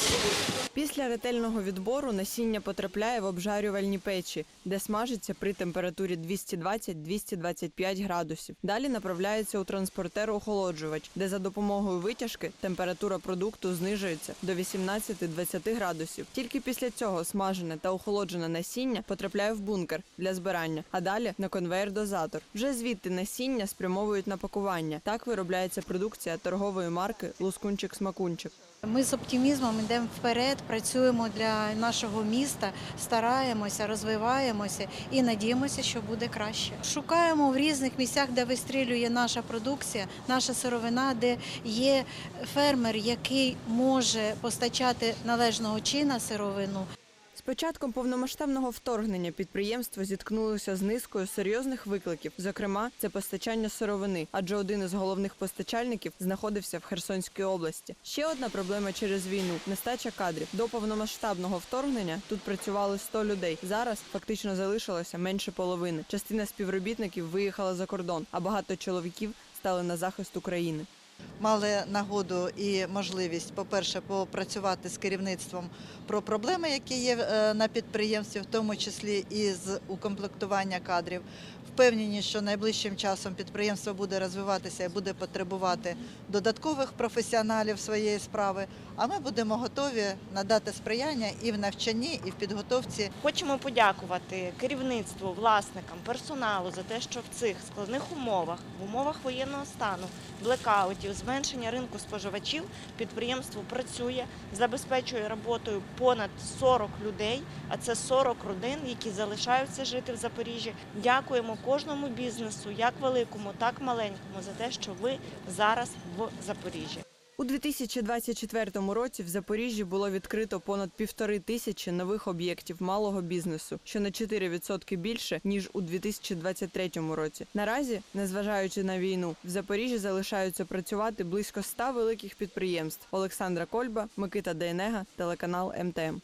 Thank you. Після ретельного відбору насіння потрапляє в обжарювальні печі, де смажиться при температурі 220-225 градусів. Далі направляється у транспортер-охолоджувач, де за допомогою витяжки температура продукту знижується до 18-20 градусів. Тільки після цього смажене та охолоджене насіння потрапляє в бункер для збирання, а далі на конвейер-дозатор. Вже звідти насіння спрямовують на пакування. Так виробляється продукція торгової марки Лускунчик-смакунчик. Ми з оптимізмом йдемо вперед, працюємо для нашого міста, стараємося, розвиваємося і надіємося, що буде краще. Шукаємо в різних місцях, де вистрілює наша продукція, наша сировина, де є фермер, який може постачати належного чина сировину. Початком повномасштабного вторгнення підприємство зіткнулося з низкою серйозних викликів. Зокрема, це постачання сировини, адже один із головних постачальників знаходився в Херсонській області. Ще одна проблема через війну нестача кадрів. До повномасштабного вторгнення тут працювали 100 людей. Зараз фактично залишилося менше половини. Частина співробітників виїхала за кордон, а багато чоловіків стали на захист України. Мали нагоду і можливість, по-перше, попрацювати з керівництвом про проблеми, які є е, на підприємстві, в тому числі і з укомплектування кадрів. Впевнені, що найближчим часом підприємство буде розвиватися і буде потребувати додаткових професіоналів своєї справи. А ми будемо готові надати сприяння і в навчанні, і в підготовці Хочемо подякувати керівництву, власникам, персоналу за те, що в цих складних умовах, в умовах воєнного стану, блекаутів, зменшення ринку споживачів, підприємство працює, забезпечує роботою понад 40 людей, а це 40 родин, які залишаються жити в Запоріжжі. Дякуємо кожному бізнесу, як великому, так маленькому, за те, що ви зараз в Запоріжжі. У 2024 році в Запоріжжі було відкрито понад півтори тисячі нових об'єктів малого бізнесу, що на 4% більше ніж у 2023 році. Наразі, незважаючи на війну, в Запоріжжі залишаються працювати близько 100 великих підприємств. Олександра Кольба, Микита Дейнега, телеканал МТМ.